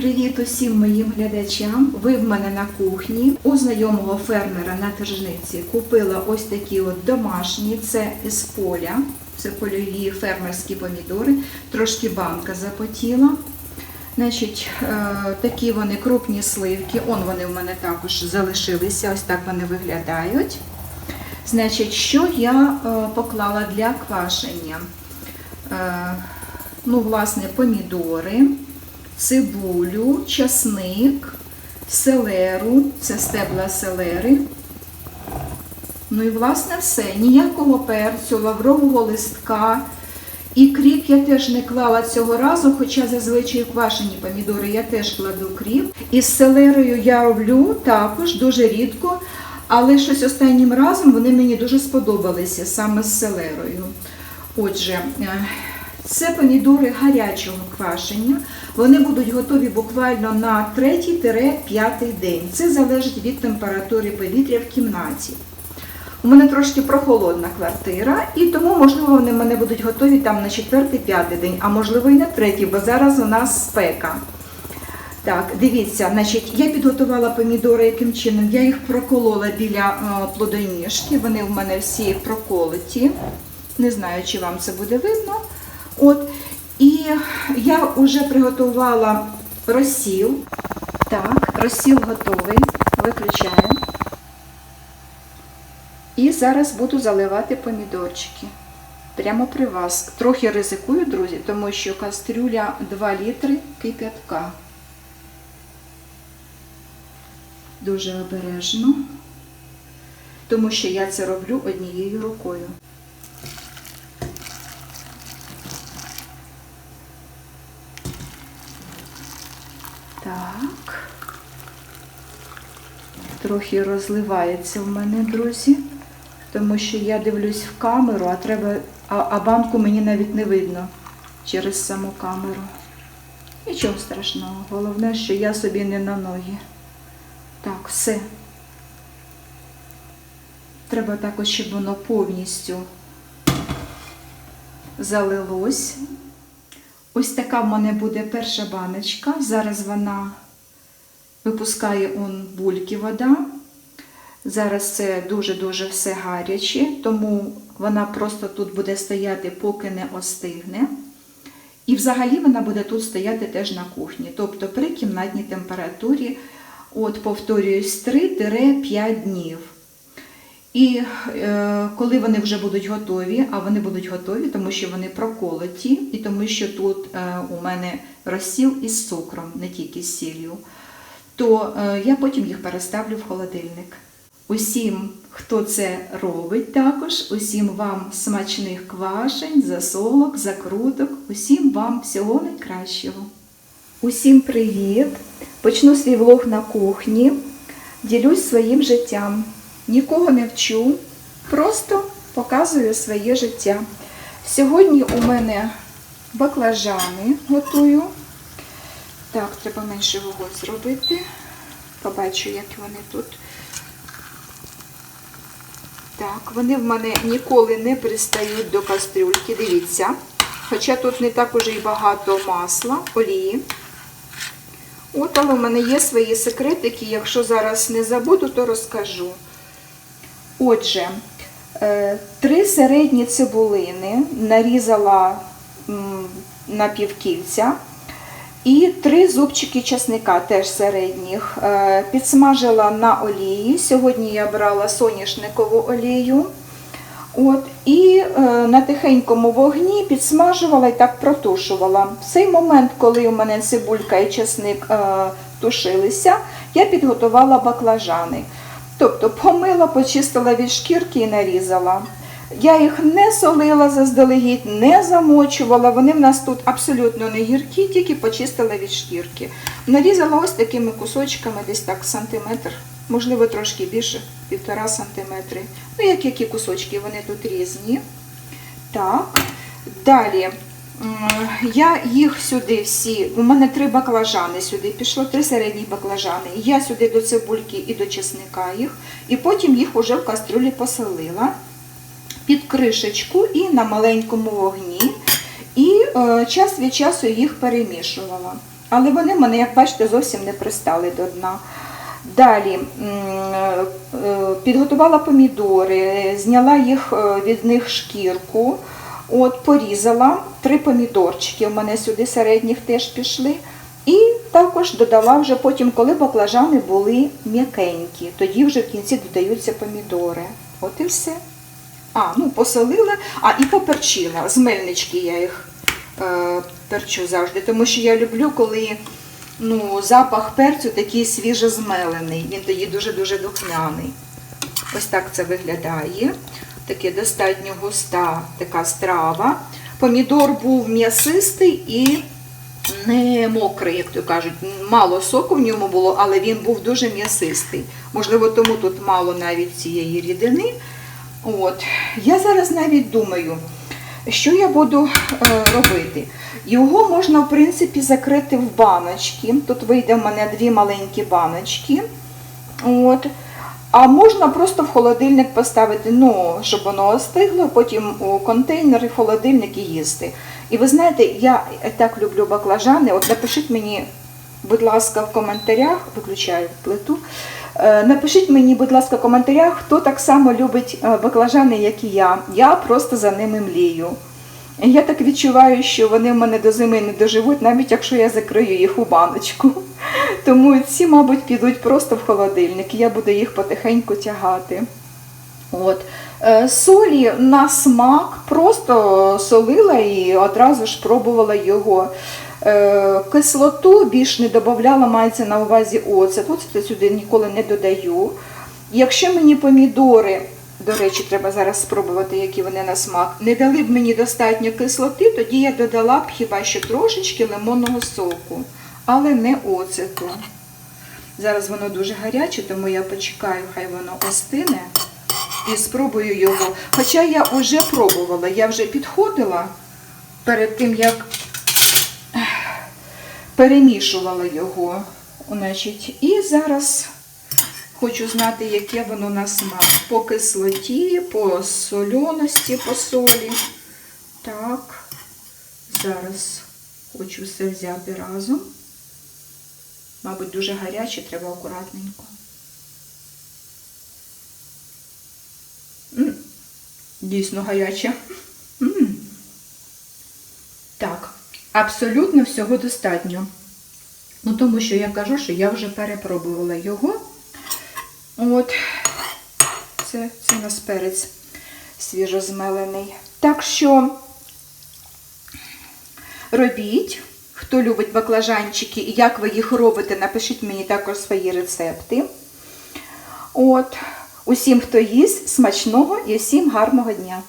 Привіт усім моїм глядачам. Ви в мене на кухні. У знайомого фермера на тержниці купила ось такі от домашні, це із поля, це польові фермерські помідори. Трошки банка запотіла. Значить, е, такі вони крупні сливки. Он вони в мене також залишилися. Ось так вони виглядають. Значить, що я е, поклала для квашення? Е, ну, власне, помідори, цибулю, часник, селеру, це стебла селери. Ну і власне все. Ніякого перцю, лаврового листка. І кріп я теж не клала цього разу, хоча зазвичай квашені помідори я теж кладу кріп. І з селерою я роблю також дуже рідко, але щось останнім разом вони мені дуже сподобалися саме з селерою. Отже, е, це помідори гарячого квашення. Вони будуть готові буквально на 3-5 день. Це залежить від температури повітря в кімнаті. У мене трошки прохолодна квартира, і тому, можливо, вони в мене будуть готові там на 4-5 день, а можливо і на третій, бо зараз у нас спека. Так, дивіться, значить, я підготувала помідори яким чином. Я їх проколола біля е, плодоніжки, вони в мене всі проколоті. Не знаю, чи вам це буде видно. От, і я вже приготувала розсіл. Так, розсіл готовий. Виключаємо. І зараз буду заливати помідорчики. Прямо при вас. Трохи ризикую, друзі, тому що кастрюля 2 літри кип'ятка. Дуже обережно, тому що я це роблю однією рукою. Так. Трохи розливається в мене, друзі, тому що я дивлюсь в камеру, а треба, а, а банку мені навіть не видно через саму камеру. Нічого страшного. Головне, що я собі не на ноги. Так, все. Треба також, щоб воно повністю залилось. Ось така в мене буде перша баночка. Зараз вона випускає он бульки вода. Зараз це дуже-дуже все гаряче, тому вона просто тут буде стояти, поки не остигне. І взагалі вона буде тут стояти теж на кухні, тобто при кімнатній температурі, от повторююсь, 3-5 днів. І е, коли вони вже будуть готові, а вони будуть готові, тому що вони проколоті, і тому що тут е, у мене розсіл із цукром, не тільки з сіллю, то е, я потім їх переставлю в холодильник. Усім, хто це робить також, усім вам смачних квашень, засолок, закруток, усім вам всього найкращого. Усім привіт! Почну свій влог на кухні, ділюсь своїм життям. Нікого не вчу, просто показую своє життя. Сьогодні у мене баклажани готую. Так, треба менше вогонь зробити. Побачу, як вони тут. Так, вони в мене ніколи не пристають до кастрюльки, дивіться. Хоча тут не так уже і багато масла, олії. От, але в мене є свої секретики, якщо зараз не забуду, то розкажу. Отже, е, три середні цибулини нарізала на півкільця. І три зубчики часника, теж середніх, е, підсмажила на олії. Сьогодні я брала соняшникову олію. От, І е, на тихенькому вогні підсмажувала і так протушувала. В цей момент, коли у мене цибулька і часник тушилися, я підготувала баклажани. Тобто помила, почистила від шкірки і нарізала. Я їх не солила заздалегідь, не замочувала. Вони в нас тут абсолютно не гіркі, тільки почистила від шкірки. Нарізала ось такими кусочками, десь так сантиметр, можливо, трошки більше, півтора сантиметри. Ну, як які кусочки, вони тут різні. Так, далі. Я їх сюди всі, у мене три баклажани сюди пішло, три середні баклажани. Я сюди до цибульки і до чесника їх, і потім їх уже в кастрюлі посолила під кришечку і на маленькому вогні. І е, час від часу їх перемішувала. Але вони мене, як бачите, зовсім не пристали до дна. Далі е, е, підготувала помідори, зняла їх е, від них шкірку, от, порізала три помідорчики. У мене сюди середніх теж пішли. І також додала вже потім, коли баклажани були м'якенькі, тоді вже в кінці додаються помідори. От і все. А, ну посолила, а і поперчила. З мельнички я їх е, перчу завжди, тому що я люблю, коли ну, запах перцю такий свіжозмелений. Він тоді дуже-дуже духмяний. Ось так це виглядає. Таке достатньо густа така страва. Помідор був м'ясистий і не мокрий, як то кажуть. Мало соку в ньому було, але він був дуже м'ясистий. Можливо, тому тут мало навіть цієї рідини. От. Я зараз навіть думаю, що я буду е, робити. Його можна, в принципі, закрити в баночки. Тут вийде в мене дві маленькі баночки. От. А можна просто в холодильник поставити, ну, щоб воно остигло, потім у контейнер і в холодильник і їсти. І ви знаєте, я так люблю баклажани. От напишіть мені, будь ласка, в коментарях, виключаю плиту. Е, Напишіть мені, будь ласка, в коментарях, хто так само любить е, баклажани, як і я. Я просто за ними млію. Я так відчуваю, що вони в мене до зими не доживуть, навіть якщо я закрию їх у баночку. Тому ці, мабуть, підуть просто в холодильник, я буду їх потихеньку тягати. От. Е, Солі на смак просто солила і одразу ж пробувала його. Е, Кислоту більш не додавала, мається на увазі оцет. Оцет сюди ніколи не додаю. Якщо мені помідори, до речі, треба зараз спробувати, які вони на смак, не дали б мені достатньо кислоти, тоді я додала б хіба що трошечки лимонного соку, але не оцету. Зараз воно дуже гаряче, тому я почекаю, хай воно остине і спробую його. Хоча я вже пробувала, я вже підходила перед тим, як перемішувала його. Значить, і зараз хочу знати, яке воно на смак. По кислоті, по сольоності, по солі. Так, зараз хочу все взяти разом. Мабуть, дуже гаряче, треба акуратненько. Дійсно гаряче. Так, абсолютно всього достатньо. Ну, тому що я кажу, що я вже перепробувала його. От, це, це у нас перець свіжозмелений. Так що робіть. Хто любить баклажанчики і як ви їх робите, напишіть мені також свої рецепти. От, усім, хто їсть, смачного і всім гарного дня!